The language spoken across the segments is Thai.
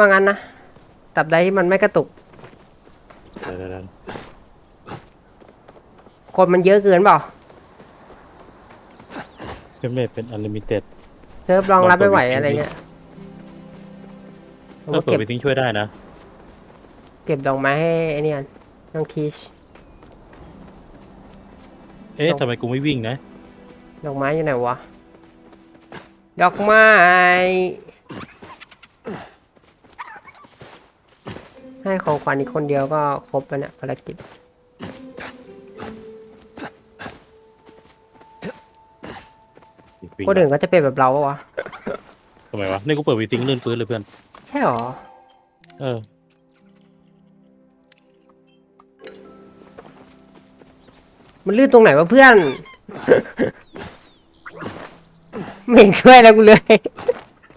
ว่างั้นนะตับใดที่มันไม่กระตุก เดี๋ยวเดี๋ยวเดี๋ยวคนมันเยอะเกินเปล่าเฟรมเรทเป็นอันลิมิเต็ดเซิร์ฟรองรับไม่ไหวลองเปิดอะไรเงี้ยผมถ้าก็เปิดเก็บไปทิ้งช่วยได้นะ เก็บดอกไม้ให้ไอ้เนี่ยน้องทีชเอ๊ะลองทำไมกูไม่วิ่งนะ ดอกไม้อยู่ไหนวะ ดอกไม้ ให้ของขวัญอีกคนเดียวก็ครบแล้วเนี่ยภารกิจวิ่งคนอื่นก็จะเป็นแบบเราปะวะทำไมวะ นี่กูเปิดไปทิ้งลื่นปืนเลยเพื่อน ใช่หรอ เออ มันลื่นตรงไหนวะเพื่อน ไม่เห็นช่วยแล้วกูเลยเ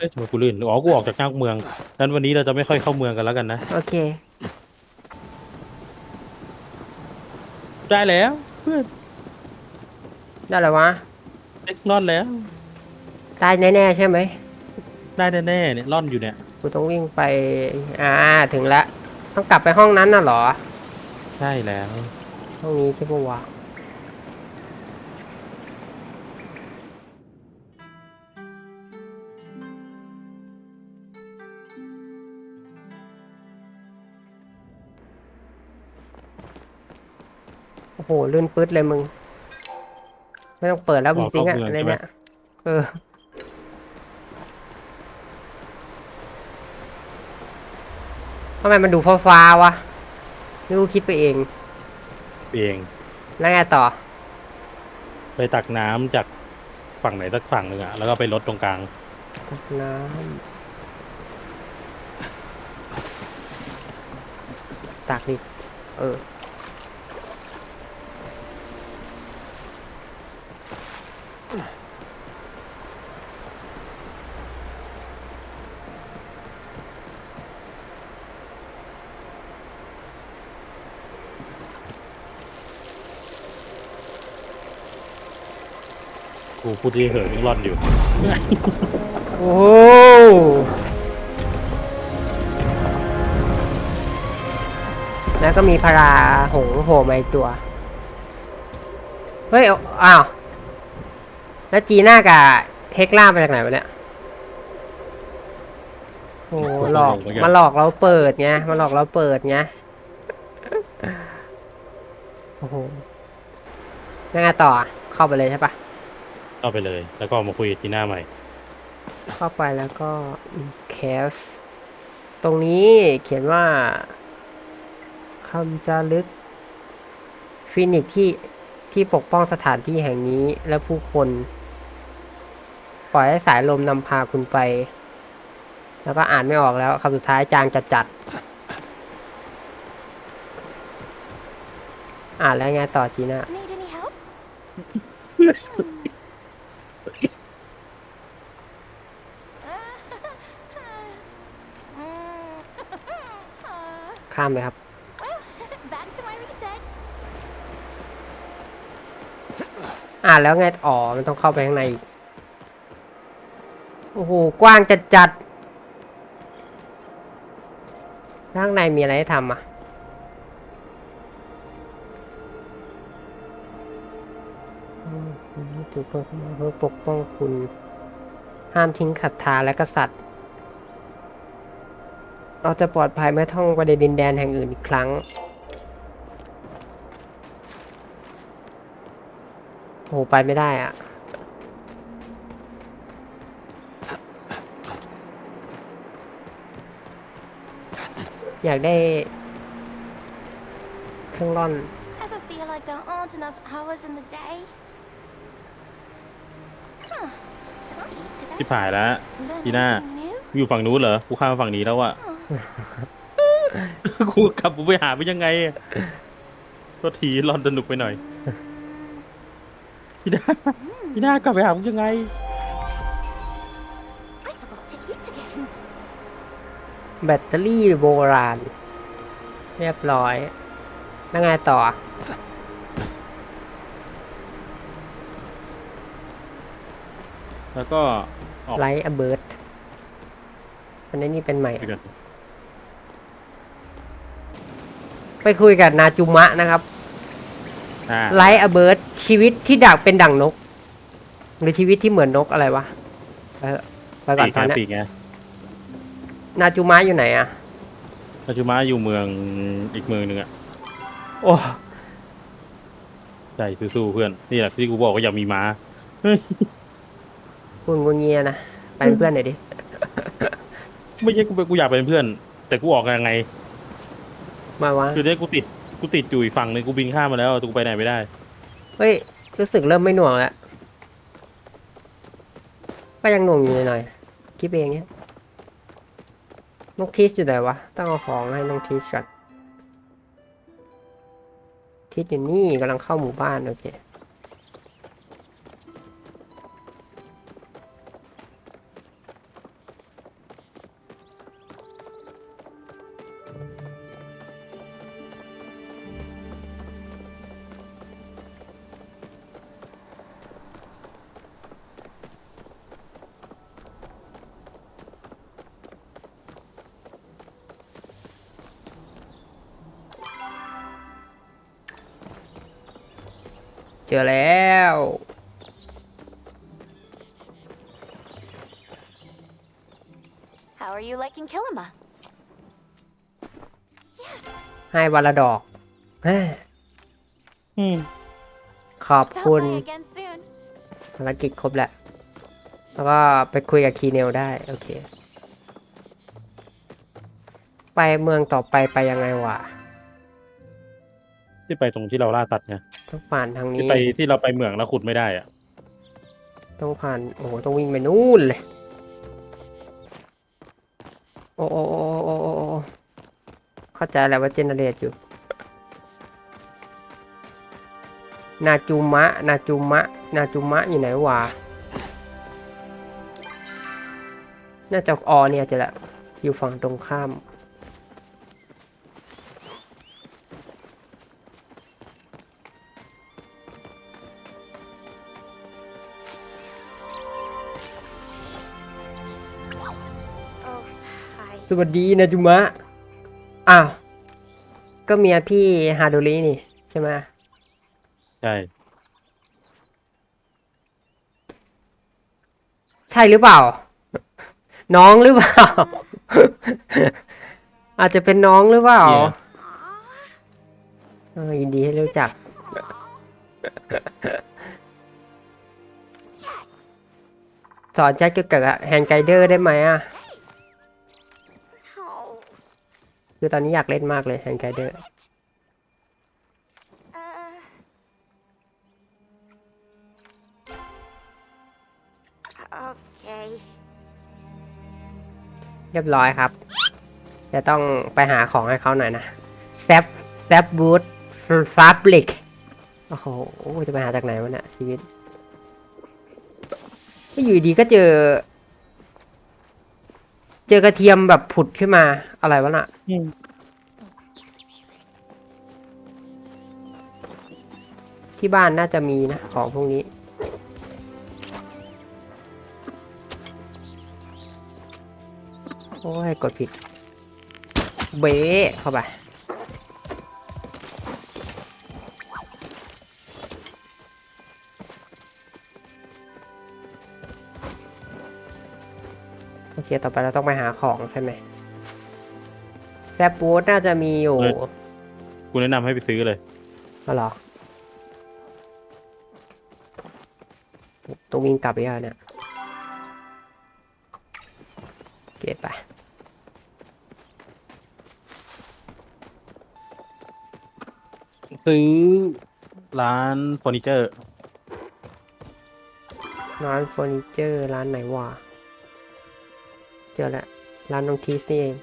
อ๊ะทำไมกูลื่นอ๋อกูออกจากนอกเมืองนั้นวันนี้เราจะไม่ค่อยเข้าเมืองกันแล้วกันนะ โอเค ได้แล้วเพื่อนได้แล้ววะ เอ็กรอดแล้วได้แน่ๆใช่ไหม ได้แน่ๆเนี่ยร่อนอยู่เนี่ยกูต้องวิ่งไป อ่า ถึงแล้วต้องกลับไปห้องนั้นน่ะเหรอ ใช่แล้ว ห้องนี้ใช่ปะวะ อ้โหลื่นปื๊ดเลยมึง ไม่ต้องเปิดแล้วอ๋จอริงๆอะเข้าเมืองอะไรใช่ไหมเนี่ยเออทำไมมันดูฟ้าๆวะไม่รู้คิดไปเอง เองแล้วไงต่อ ไปตักน้ำจากฝั่งไหนสักฝั่งหนึ่งอะแล้วก็ไปลดตรงกลาง ตักน้ำตักดิ เออ กูพูดที่เหอะยังร่อนอยู่โอ้โหแล้วก็มีพาราหงส์โผล่มาอีกตัว เฮ้ยเอาอ้าว แล้วจีน่ากับเทคล่ามาจากไหนวะเนี่ย โอ้โหหลอกเหมือนกันมาหลอกเราเปิดไง มาหลอกเราเปิดไง โอ้โหยังไงต่ออะเข้าไปเลยใช่ปะ เข้าไปเลย แล้วก็มาคุยกับทีหน้าใหม่ เข้าไปแล้วก็ c a f ตรงนี้เขียนว่าคำจารึกฟินิกที่ที่ปกป้องสถานที่แห่งนี้และผู้คน ปล่อยให้สายลมนำพาคุณไป แล้วก็อ่านไม่ออกแล้วคำสุดท้ายจางจัดจัดๆอ่านแล้วไงต่อจีน่า ข้ามเลยครับ อ่าแล้วไงอ๋อมันต้องเข้าไปข้างในอีก โอ้โห กว้างจัดจัดข้างในมีอะไรให้ทำอะถือเพื่อเพื่อปกป้องคุณ ห้ามทิ้งศรัทธาและกษัตริย์ เราจะปลอดภัยเมื่อท่องไปในดินแดนแห่งอื่นอีกครั้ง โอ้โหไปไม่ได้อะอยากได้เครื่องร่อน Ever feel like there aren't enough hours in the day? Huh. Can I eat today? ที่ผ่ายแล้ว Learn Tina. anything new? อยู่ฝั่งนู้นเหรอ กูข้ามมาฝั่งนี้แล้วอะ กูกลับกูไปหาไปยังไงอะตัวทีร่อนสนุกไปหน่อยพี่ดาพี่ดากลับไปหามึงยังไง I forgot to eat again. แบตเตอรี่โบราณ เรียบร้อยแล้วไงต่อ แล้วก็ ออก ไลท์อเบิร์ดอันนี้นี่เป็นใหม่ไปอะกัน ไปคุยกับนาจุมะนะครับอ่าไลท์อเบิร์ดชีวิตที่ดักเป็นดั่งนก หรือชีวิตที่เหมือนนกอะไรวะไปเถอะไปก่อนปีกตอนไงเนี้ยปีกไงนาจูมะอยู่ไหนอะปัจจุบันอยู่เมืองอีกเมืองหนึ่งอะโอ้ใช่สู้ๆเพื่อนนี่แหละที่กูบอกว่าอยากมีม้าคุณงวงเงียนะไปเป็นเพื่อนหน่อยดิ ไม่ใช่กูเป็นกูอยากเป็นเพื่อน แต่กูออกยังไง มาวะ คือเนี่ยกูติดกูติดอยู่อีกฝั่งหนึงกูบินข้ามมาแล้วแต่กูไปไหนไม่ได้ เฮ้ย รู้สึกเริ่มไม่หน่วงแล้วก็ยังหน่วงอยู่หน่อยๆคิดเองเนี้ยนกทีสอยู่ไหนวะ ต้องเอาของให้นกทีสก่อนทีสอยู่นี่กำลังเข้าหมู่บ้าน โอเค จอแล้ว How are you liking Kilima? ให้วันละดอกแม่อืม ขอบคุณ again soon. ภารกิจครบแล้ว แล้วก็ไปคุยกับคีเนลได้ โอเค ไปเมืองต่อไปไปยังไงวะ ที่ไปตรงที่เราล่าสัตว์ไง ต้องผ่านทางที่นี้ ไปที่เราไปเหมืองแล้วขุดไม่ได้อะต้องผ่าน โอ้โห ต้องวิ่งไปนู่นเลย โอ้โอ้โอ้โอ้โอ้โอ้เข้าใจแล้วว่าเจเนเรตอยู่ นาจูมะ นาจูมะ นาจูมะอยู่ไหนวะ น่าจะออเนี่ยจะละ อยู่ฝั่งตรงข้าม วัสดีนาจูมะ อ้าว ก็เมียพี่ฮาโดรินี่ ใช่ไหมใช่ ใช่หรือเปล่า น้องหรือเปล่า อาจจะเป็นน้องหรือเปล่าเหี้ยเออยินดีให้รู้จัก สอนแจ็คเกี่ยวกับแฮนด์ไกเดอร์ได้ไหมอะ คือตอนนี้อยากเล่นมากเลยแฮนด์ไกเดอร์ uh. Okay. เรียบร้อยครับ จะต้องไปหาของให้เขาหน่อยนะแซฟแซฟบูทฟาบลิกโอ้โห จะไปหาจากไหนวะเนี่ยชีวิตก็อยู่ดีก็เจอ เจอกระเทียมแบบผุดขึ้นมาอะไรวะน่ะอืม ที่บ้านน่าจะมีนะ ของพวกนี้ โอ้ย กดผิด เบ๊ะเข้าไป โอเคต่อไปเราต้องไปหาของใช่ไหมแซปบูธน่าจะมีอยู่เออ กูแนะนำให้ไปซื้อเลยอ๋อเหรอต้องวิ่งกลับอีกแล้วเนี่ยเก็บไปซื้อร้านเฟอร์นิเจอร์ ร้านเฟอร์นิเจอร์ร้านไหนวะ เจอแล้วร้านน้องทีสนี่เอง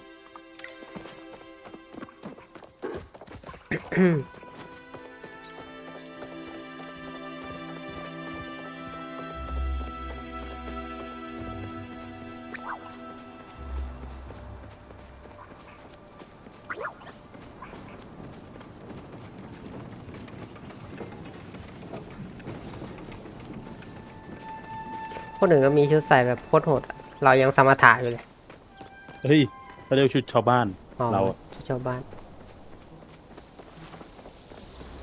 คนอื่นก็มีชุดใส่แบบโคตรโหดอะ เรายังสมถะอยู่เลยเฮ้ยเขาเรียกชุดชาวบ้าน อ๋อเราชุดชาวบ้าน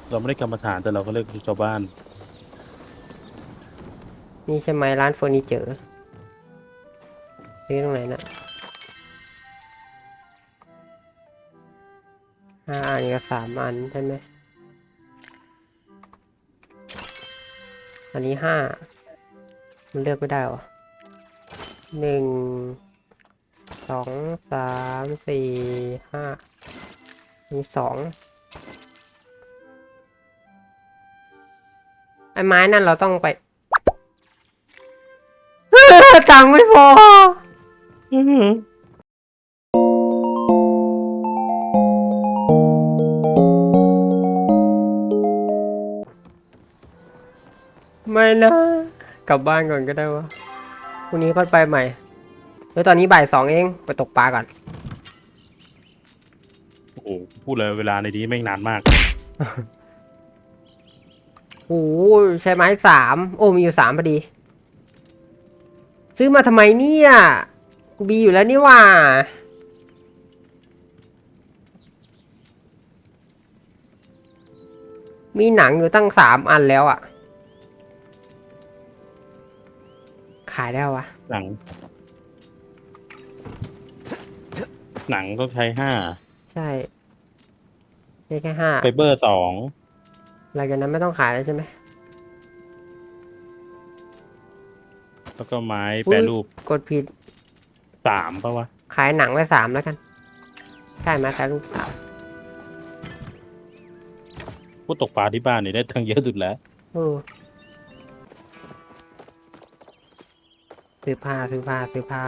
เราไม่ได้กรรมฐานแต่เราก็เรียกชาวบ้าน นี่ใช่ไหมร้านเฟอร์นิเจอร์ซื้อตรงไหนน่ะห้าอันกับสามอันใช่ไหม อันนี้ห้า มันเลือกไม่ได้หรอ หนึ่งสองสามสี่ห้ามีสองไอ้ไม้นั่นเราต้องไปตังไม่พอไม่นะ กลับบ้านก่อนก็ได้วะ พรุ่งนี้ก็ไปใหม่ แล้วตอนนี้บ่ายสองเอง ไปตกปลาก่อน โอ้โหพูดเลยเวลาในนี้แม่งนานมาก โอ้โหใช้ไม้สาม โอ้มีอยู่สามพอดี ซื้อมาทำไมเนี่ย กูบีอยู่แล้วนี่หว่า มีหนังอยู่ตั้งสามอันแล้วอะ่ะ ขายได้วะ หนัง หนังก็ใช้ห้าใช่ได้แค่ห้าไฟเบอร์สองหลังจากนั้นไม่ต้องขายแล้วใช่ไหมแล้วก็ไม้อุ๊ยแปรรูปกดผิดสามปะวะ ขายหนังไว้สามแล้วกัน ใช่ไหมขายรูปสามพูดตกปลาที่บ้านนี่ได้ตังค์เยอะสุดแล้ว เออ ซื้อผ้าซื้อผ้าซื้อผ้า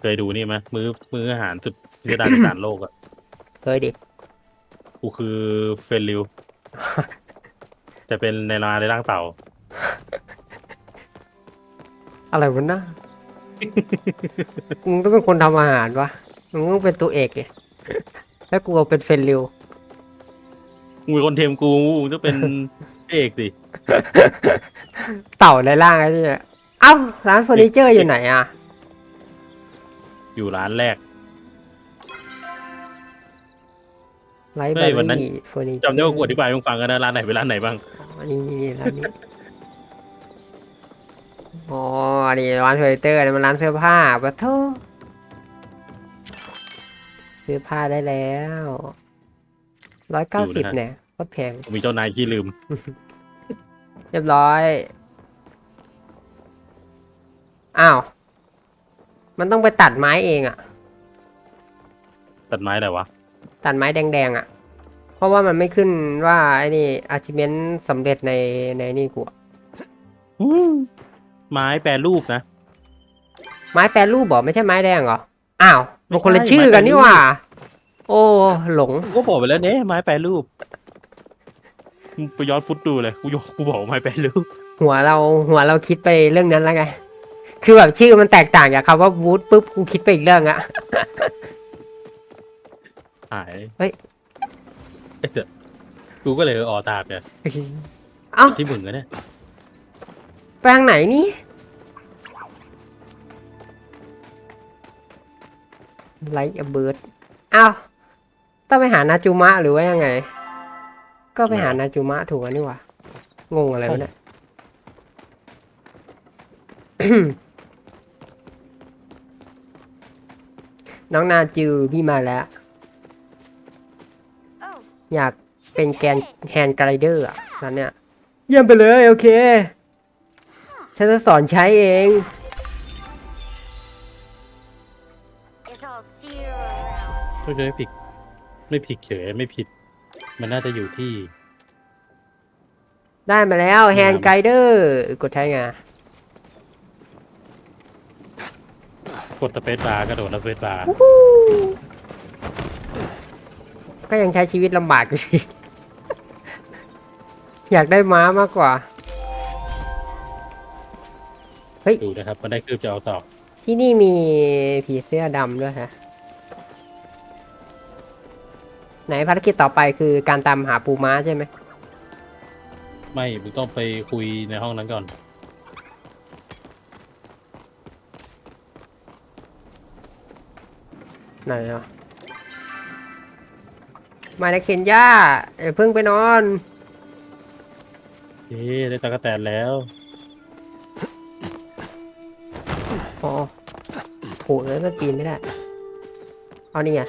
เคยดูนี่ไหมมื้อมื้ออาหารสุดพิสดารในต่างโลกอะเคยดิ กูคือเฟรนริว จะเป็นในนาในร่างเต่า อะไรวะน่ะมึงต้องเป็นคนทำอาหารวะมึงต้องเป็นตัวเอกเลยแล้วกูเอาเป็นเฟรนริวมึงเป็นคนเทมกูมึงจะเป็นพระเอกสิ เต่าในร่างไอ้เนี่ยเอ้าร้านเฟอร์นิเจอร์อยู่ไหนอะ อยู่ร้านแรก ไลฟ์เฮ้แบยวันนั้นรี่เฟอร์นิเจอร์จำได้ว่ากูอธิบายให้มึงฟังกันนะร้านไหนเป็นร้านไหนบ้างนี่นี่ร้านนี้อ๋อนี่ร้านเฟอร์นิเจอร์นี่มันร้านเสื้อผ้าปะโทซื้อผ้าได้แล้วร้อยเก้าสิบเนี่ยก็แพงมีเจ้านายขี้ลืม เรียบร้อย อ้าว มันต้องไปตัดไม้เองอะตัดไม้อะไรวะ ตัดไม้แดงๆอะเพราะว่ามันไม่ขึ้นว่าไอ้นี่ achievement สำเร็จในในนี่กูอะไม้แปรรูปนะ ไม้แปรรูปบอกไม่ใช่ไม้แดงเหรอ อ้าวไม่มันคนละใช่ชื่อกันไม้แปรรูปนี่หว่า โอ้ หลง กูก็บอกไปแล้วเนี่ยไม้แปรรูป มึงไปย้อนฟุตดูเลยกูยกกูบอกว่าไม้แปรรูปหัวเราหัวเราคิดไปเรื่องนั้นแล้วไง คือแบบชื่อมันแตกต่างจากคำว่าวูดปุ๊บกูคิดไปอีกเรื่องอะ หายเฮ้ยเดี๋ยวกูก็เลยเออออตามเนี่ยเอ้าที่มึงอะเนี่ยไปทางไหนนี่ไลท์เบิร์ดอ้าวต้องไปหานาจูมะหรือว่ายังไง ก็ไปหานาจูมะถูกอันนี่หว่างงอะไรวะเนี่ย น้องนาจูพี่มาแล้ว Oh, อยากเป็นแกนแฮนด์ไกรเดอร์อะตอนเนี้ยเยี่ยมไปเลยโอเค ฉันจะสอนใช้เอง guess I'll see you around. ไม่ได้ผิด ไม่ผิดเฉยไม่ผิด มันน่าจะอยู่ที่ ได้มาแล้วแฮนด์ไกรเดอร์กดใช้ไงกดสเปซบาร์กระโดดสเปซบาร์ก็ยังใช้ชีวิตลำบากอยู่ดี อยากได้ม้ามากกว่าดูนะครับ มันได้คืบจะเอาสอบ ที่นี่มีผีเสื้อดำด้วยฮะ ไหนภารกิจต่อไปคือการตามหาปูม้าใช่ไหมไม่มึงต้องไปคุยในห้องนั้นก่อน ไหนอะมาแล้วเคนย่าเอ้ยเพิ่งไปนอน เอ๊ะได้ตะกแตนแล้ว อ๋อโถแล้วก็ปีนไม่ได้ เอานี่ไง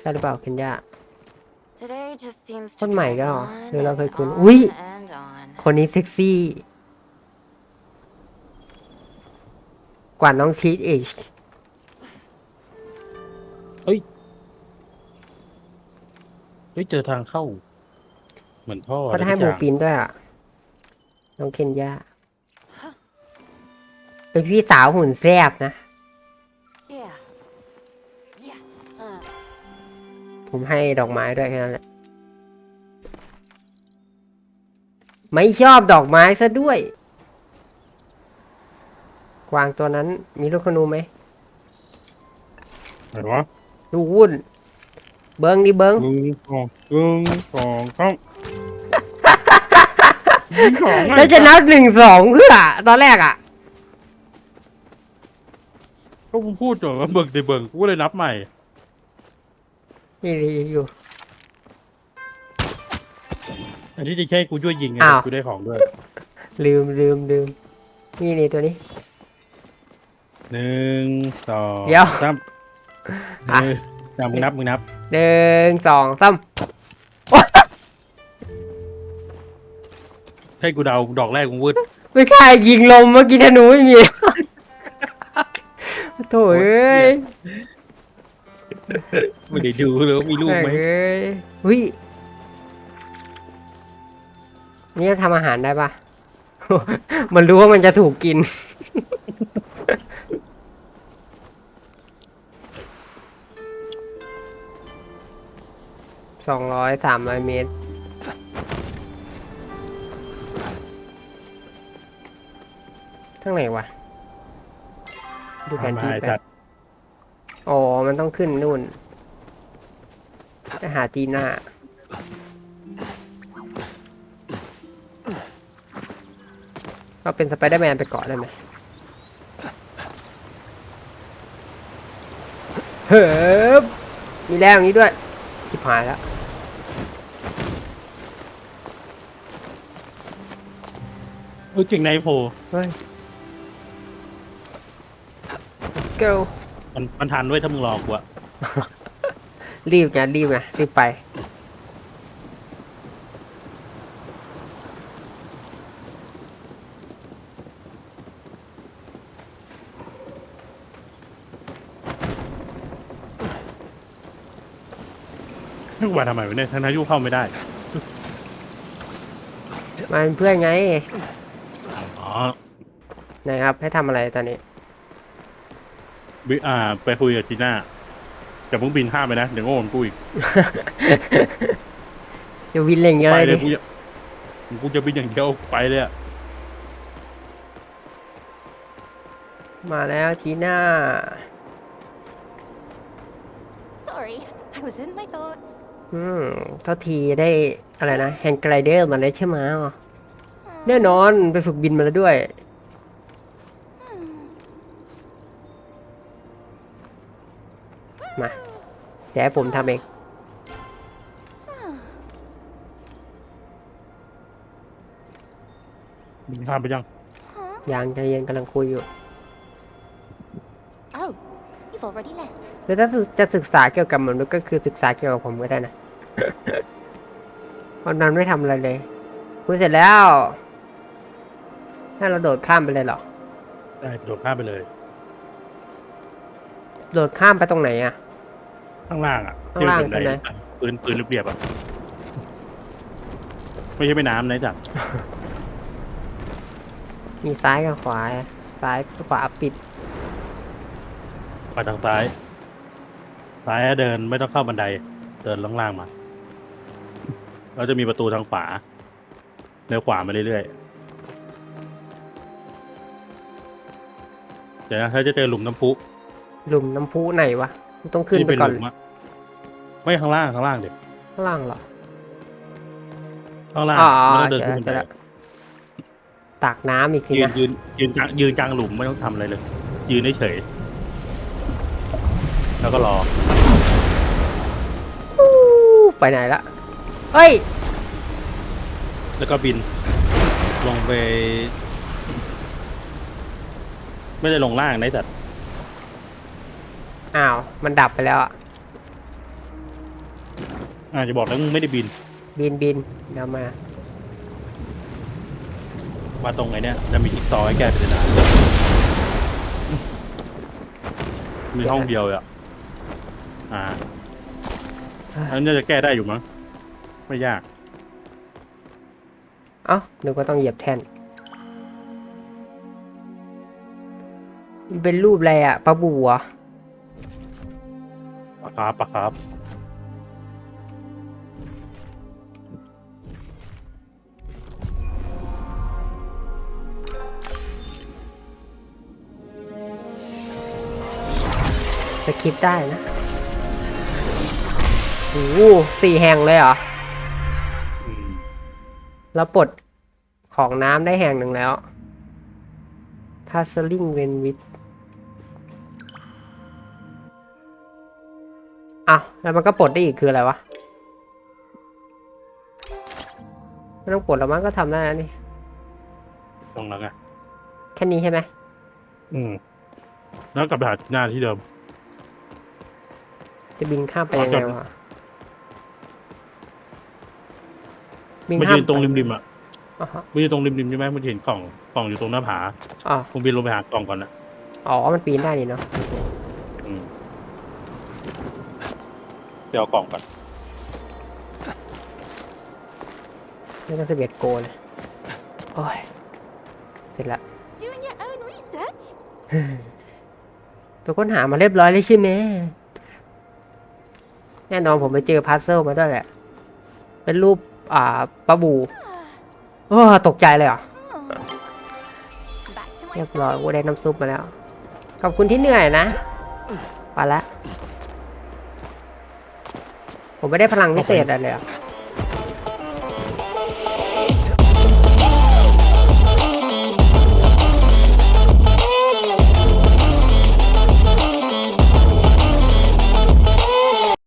ใช่หรือเปล่าเคนย่า Today just seems คน to ใหม่ drag ก็เหรอ on หรือเราเคย and คุ้น on อุ้ย and on. คนนี้เซ็กซี่ กว่าน้องชีสอีกเฮ้ย เฮ้ย เจอทางเข้า เหมือนท่อเขาอะไรจะให้สักหอมูย่างปีนด้วยอะ น้องเคนย่าเป็นพี่สาวหุ่นแซบนะ ผมให้ดอกไม้ด้วยแค่นั้นแหละ ไม่ชอบดอกไม้ซะด้วย กวางตัวนั้นมีลูกขนูไหมไหนวะดูวุ่น เบิงดิเบิงหนึ่งสองหนึ่งสองสามยิงสองไงแล้วจะนับหนึ่งสองเพื่อตอนแรกอะ ก็ผมพูดจนว่าเบิ่งติเบิ่งกูก็เลยนับใหม่ นี่อยู่ อันนี้จะแค่กูช่วยยิงไงอ้าว กูได้ของด้วยลืมลืมลืมนี่นี่ตัวนี้ หนึ่งสองเดี๋ยวสามอะ เอออะมึงนับมึงนับหนึ่งสองสามให้กูเดาดอกแรกมึงวืดไม่ใช่ยิงลมเมื่อกี้ธนูไม่มีโถ่เอ้ย ไม่ได้ดูเลยว่ามีลูกไหมเอ้ยวินี่ทำอาหารได้ปะ มันรู้ว่ามันจะถูกกิน สองร้อยสามร้อยเมตร ทั้งไหนวะ ดูแผนที่ไป อ๋อ มันต้องขึ้นนู่นไปหาจีน่าก็เป็นสไปเดอร์แมนไปเกาะได้ไหมเฮ้ยมีแรงอย่างนี้ด้วยชิบหายแล้วเออเก่งในโพเฮ้ย go มันมันทันด้วยถ้ามึงรอกูอะรีบไงรีบไงรีบไป ให้กูมาทำไมวะเนี่ยทั้งนั้นยูเข้าไม่ได้ มาเป็นเพื่อนไงอ๋อ นะครับ ให้ทำอะไรตอนนี้ บิอ่า ไปคุยกับจีน่าแต่มึงบินข้ามไปนะเดี๋ยวโง่เหมือนกูอีกเดี๋ยววินเล่งเยอะไปเลยเลดิยกูจะกูจะบินอย่างเดียวไปเลยอะมาแล้วจีน่า Sorry, I was in my thoughts. อืมเท่าทีได้อะไรนะแฮงไกลเดอร์มาแล้วใช่ไหมอ๋อแน่นอนไปฝึกบินมาแล้วด้วย เดี๋ยวให้ผมทำเองบินข้ามไปยังยังใจเย็นกำลังคุยอยู่ Oh, you've already left. แล้วถ้าจะศึกษาเกี่ยวกับมนุษย์ก็คือศึกษาเกี่ยวกับผมก็ได้นะวันนั้นไม่ทำอะไรเลยคุยเสร็จแล้วให้เราโดดข้ามไปเลยเหรอ ได้โดดข้ามไปเลย โดดข้ามไปตรงไหนอะ ข้างล่างอะข้างล่างที่มันเป็นใช่ไหมไอ้ปืนปืนเรียบๆอะไม่ใช่ไปน้ำนะจัดมีซ้ายกับขวา ซ้ายขวาปิดไปทางซ้าย ซ้ายเดินไม่ต้องเข้าบันได เดินล่างๆมาแล้วจะมีประตูทางขวาเลี้ยวขวามาเรื่อยๆเดี๋ยวนะถ้าจะเจอหลุมน้ำพุหลุมน้ำพุไหนวะ ต้องขึ้นที่ไปเป็นก่หอนลุมอะไม่ข้างล่างข้างล่างเด็กข้างล่างเหรอข้างล่างอ๋อไม่ต้องเดินเจอขึ้นบันเจอไดแล้วตักน้ำอีกทียืนนะยืนยืนกลางยืนกลางหลุมไม่ต้องทำอะไรเลย ยืนเฉยๆแล้วก็รออู้ไปไหนละเฮ้ย แล้วก็บิน ลงไป ไม่ได้ลงล่างนะแต่ อ้าว มันดับไปแล้วอะอาจจะบอกแล้วมึงไม่ได้บิน บินบินเดี๋ยวมามาตรงไอ้เนี้ยจะมีจิ๊กซอว์ให้แก้ปริศนามีห้องเดียวอะอ่าอันนี้จะแก้ได้อยู่มั้ง ไม่ยาก เอ้านึกว่าต้องเหยียบแท่นมันเป็นรูปอะไรอะปลาบูเหรอปะครับปะครับสคริปต์ได้นะโอ้โหสี่แห่งเลยเหรอ อืมแล้วปลดของน้ำได้แห่งหนึ่งแล้ว p a s s l i n g w e n w i t อ้าวแล้วมันก็ปลดได้อีกคืออะไรวะไม่ต้องปลดแล้วมั้งก็ทำได้แล้วนี่ตรงนั้นไงแค่นี้ใช่ไหมอืม แล้วกลับไปหาหน้าที่เดิม จะบินข้ามไปขอยังไงจดวะบินมันข้ามยืนตรงริมๆอะอ๋อฮะมันยืนตรงริมๆใช่ไหมมันเห็นกล่องกล่องอยู่ตรงหน้าผาอ๋อมึงบินลงไปหากล่องก่อนนะอ๋อมันปีนได้นี่เนาะ อืม เดี๋ยวเอากล่องก่อนนี่ก็สเบียดโกเลย โอ้ย เสร็จละ Doing your own research? ไปค้นหามาเรียบร้อยเลยใช่ไหมแน่นอนผมไปเจอพัซเซิลมาด้วยแหละ เป็นรูป อ่าปลาบูโอ้ตกใจเลยเหรอ Oh. Back to my เรียบร้อย study. กูได้น้ำซุปมาแล้ว ขอบคุณที่เหนื่อยนะไปละ ผมไม่ได้พลังพิเศษอะไรเลยอะ